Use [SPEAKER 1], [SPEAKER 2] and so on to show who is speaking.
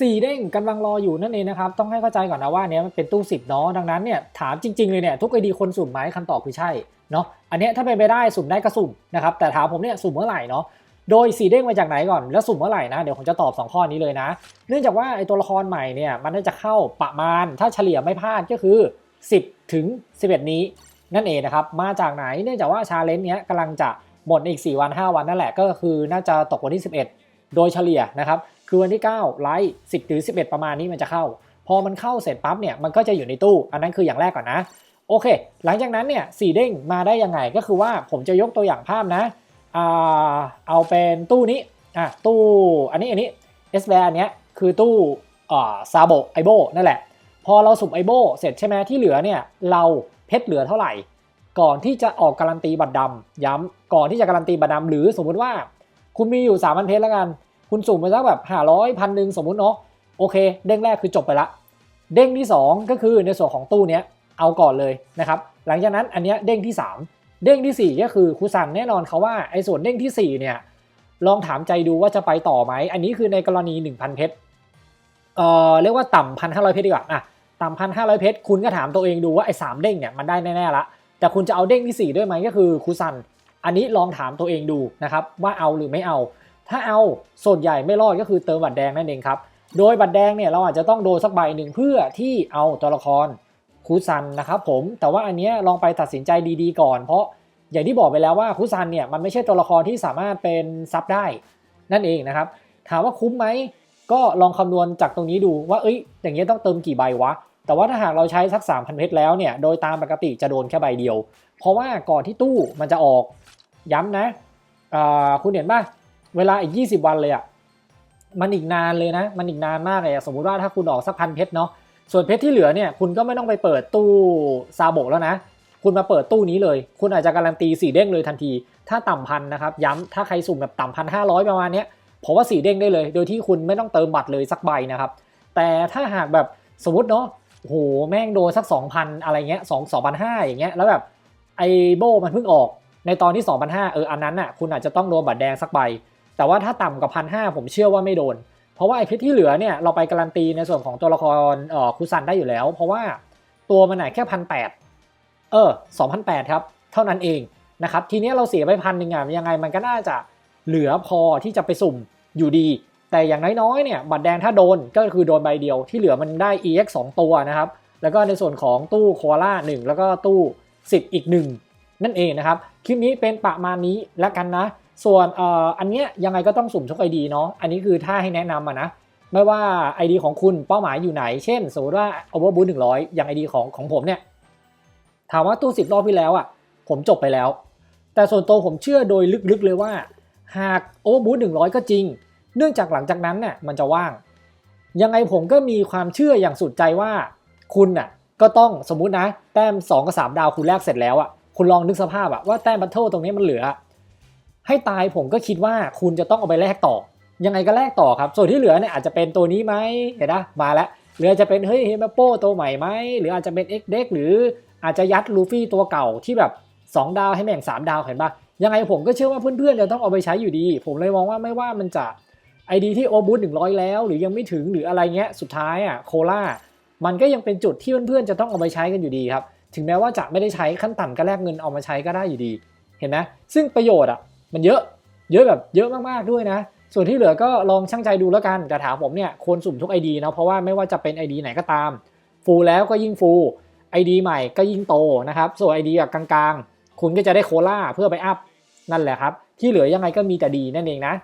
[SPEAKER 1] สี่เด้งกำลังรออยู่นั่นเองนะครับ ต้องให้เข้าใจก่อนนะว่าเนี้ยมันเป็นตู้สิบเนาะดังนั้นเนี่ยถามจริง ๆ เลยเนี่ยทุกไอดีคนสุ่มไหมคำตอบคือใช่เนาะอันเนี้ยถ้าเป็นไปได้สุ่มได้ก็สุ่มนะครับแต่ถามผมเนี่ยสุ่มเมื่อไหร่เนาะโดยสีเด้งมาจากไหนก่อนแล้วสุ่มเมื่อไหร่นะเดี๋ยวผมจะตอบ 2 ข้อนี้เลยนะ เนื่องจากว่าไอตัวละครใหม่เนี่ยมันน่าจะเข้าประมาณถ้าเฉลี่ยไม่พลาดก็คือ 10 ถึง 11 นี้นั่นเองนะครับมาจากไหนเนื่องจากว่าชาเลนจ์เนี้ยกำลังจะหมดอีก 4 วัน 5 วันนั่นแหละก็คือน่าจะตกวันที่ 11 โดยเฉลี่ยนะครับ คือวันที่9ไลท์10 หรือ 11 ประมาณนี้มันจะเข้า พอมันเข้าเสร็จปั๊บเนี่ยมันก็จะอยู่ในตู้ อันนั้นคืออย่างแรกก่อนนะ โอเค หลังจากนั้นเนี่ยสีเด้งมาได้ยังไงก็คือว่าผมจะยกตัวอย่างภาพนะเอาเป็นตู้นี้อะตู้อันนี้อันนี้เอสแบอันเนี้ยคือตู้อ่าซาโบไอโบนั่นแหละ พอเราสุ่มไอโบเสร็จใช่ไหมที่เหลือเนี่ยเราเพชรเหลือเท่าไหร่ ก่อนที่จะออกการันตีบัตรดำย้ำก่อนที่จะการันตีบัตรดำหรือสมมุติว่า คุณมีอยู่3 0 0 0เพชรแล้วกัน คุณสุ่มไปสักแบบห้าร้อยพันหนึ่งสมมุติเนาะโอเค เด้งแรกคือจบไปละ เด้งที่ 2 ก็คือในส่วนของตู้เนี้ยเอาก่อนเลยนะครับหลังจากนั้นอันเนี้ยเด้งที่ 3 เด้งทีสี่ 4 ก็คือครูสั่งแน่นอนเขาว่าไอ้ส่วนเด้งที่4เนี่ยลองถามใจดูว่าจะไปต่อไหม อันนี้คือในกรณี 1,000 เพชรเอ่อเรียกว่าต่ำพันห้าร้อยเพชรดีกว่าอะต่ำพันห้าร้อยเพชรคุณก็ถามตัวเองดูว่าไอ้สามเด้งเนี่ยมันได้แน่ๆละแต่คุณจะเอาเด้งที่ 4 ด้วยไหมก็คือครูซันอันนี้ลองถามตัวเองดูนะครับว่าเอาหรือไม่เอา ถ้าเอาส่วนใหญ่ไม่รอดก็คือเติมบัตรแดงนั่นเองครับ โดยบัตรแดงเนี่ยเราอาจจะต้องโดนสักใบหนึ่งเพื่อที่เอาตัวละครคูซันนะครับผม แต่ว่าอันเนี้ยลองไปตัดสินใจดีๆก่อน เพราะอย่างที่บอกไปแล้วว่าคูซันเนี่ยมันไม่ใช่ตัวละครที่สามารถเป็นซับได้นั่นเองนะครับ ถามว่าคุ้มไหมก็ลองคำนวณจากตรงนี้ดูว่าเอ้ย อย่างเงี้ยต้องเติมกี่ใบวะ แต่ว่าถ้าหากเราใช้สัก3,000เพชรแล้วเนี่ยโดยตามปกติจะโดนแค่ใบเดียว เพราะว่าก่อนที่ตู้มันจะออกย้ำนะคุณเห็นป่ะ เวลาอีก 20 วันเลยอะมันอีกนานเลยนะ มันอีกนานมากเลยอะสมมุติว่าถ้าคุณออกสักพันเพชรเนาะส่วนเพชรที่เหลือเนี่ยคุณก็ไม่ต้องไปเปิดตู้ซาโบแล้วนะ คุณมาเปิดตู้นี้เลย คุณอาจจะการันตีสีเด้งเลยทันที ถ้าต่ำพันนะครับ ย้ำถ้าใครสุ่มแบบต่ำพันห้าร้อยประมาณเนี้ยผมว่าสีเด้งได้เลย โดยที่คุณไม่ต้องเติมบัตรเลยสักใบนะครับ แต่ถ้าหากแบบสมมติเนาะโหแม่งโดนสัก 2,000 อะไรเงี้ย2 2,500อย่างเงี้ยแล้วแบบไอโบมันเพิ่งออกในตอนที่2,500เอออันนั้นน่ะคุณอาจจะต้องโดนบัตรแดงสักใบ แต่ว่าถ้าต่ำกว่าพันห้าผมเชื่อว่าไม่โดน เพราะว่าไอเพชรที่เหลือเนี่ยเราไปการันตีในส่วนของตัวละครเอ่อคุซันได้อยู่แล้ว เพราะว่าตัวมันน่ะแค่พันแปดเออสองพันแปดครับ เท่านั้นเองนะครับทีนี้เราเสียไปพันหนึ่งอะยังไงมันก็น่าจะเหลือพอที่จะไปสุ่มอยู่ดี แต่อย่างน้อยๆเนี่ยบัตรแดงถ้าโดนก็คือโดนใบเดียวที่เหลือมันได้ EX 2 ตัวนะครับแล้วก็ในส่วนของตู้โคอาล่า1แล้วก็ตู้10อีก 1 นั่นเองนะครับคลิปนี้เป็นประมาณนี้แล้วกันนะ ส่วนอ,อันเนี้ยยังไงก็ต้องสุ่มทุก ID เนาะอันนี้คือถ้าให้แนะนำอะนะไม่ว่า ID ของคุณเป้าหมายอยู่ไหน เช่น สมมติว่า Overboot 100 อย่าง ID ของของผมเนี่ย ถามว่าตู้ 10 รอบที่แล้วอะ ผมจบไปแล้ว แต่ส่วนตัวผมเชื่อโดยลึกๆเลยว่า หาก Overboot 100 ก็จริง เนื่องจากหลังจากนั้นน่ะมันจะว่าง ยังไงผมก็มีความเชื่ออย่างสุดใจว่า คุณน่ะก็ต้องสมมุตินะ แต้ม 2 กับ 3 ดาวคุณแรกเสร็จแล้วอะคุณลองนึกสภาพอะว่าแต้มบัตเทิลตรงนี้มันเหลือ ให้ตายผมก็คิดว่าคุณจะต้องเอาไปแลกต่อ ยังไงก็แลกต่อครับ ส่วนที่เหลือเนี่ยอาจจะเป็นตัวนี้ไหมเห็นนะมาแล้วหรืออาจจะเป็นเฮ้ยเฮมโปตัวใหม่ไหมหรืออาจจะเป็นเอ็กเด็กหรืออาจจะยัดลูฟี่ตัวเก่าที่แบบ 2 ดาวให้แม่ง 3 ดาวเห็นปะยังไงผมก็เชื่อว่าเพื่อนๆจะต้องเอาไปใช้อยู่ดี ผมเลยมองว่าไม่ว่ามันจะไอดีที่โอบูทหนึ่งร้อยแล้ว หรือยังไม่ถึงหรืออะไรเงี้ยสุดท้ายอะโคล่ามันก็ยังเป็นจุดที่เพื่อนๆจะต้องเอาไปใช้กันอยู่ดีครับ ถึงแม้ว่าจะไม่ได้ใช้ขั้นต่ำก็แลกเงินเอามาใช้ก็ได้อยู่ดี เห็นไหมซึ่งประโยชน์อะ มันเยอะเยอะแบบเยอะมากๆด้วยนะ ส่วนที่เหลือก็ลองช่างใจดูแล้วกัน แต่ถามผมเนี่ยควรสุ่มทุก ID เนาะเพราะว่าไม่ว่าจะเป็น ID ไหนก็ตาม ฟูลแล้วก็ยิ่งฟูล ID ใหม่ก็ยิ่งโตนะครับ ส่วน ID แบบกลางๆ คุณก็จะได้โคล่าเพื่อไปอัพนั่นแหละครับ ที่เหลือยังไงก็มีแต่ดีนั่นเองนะ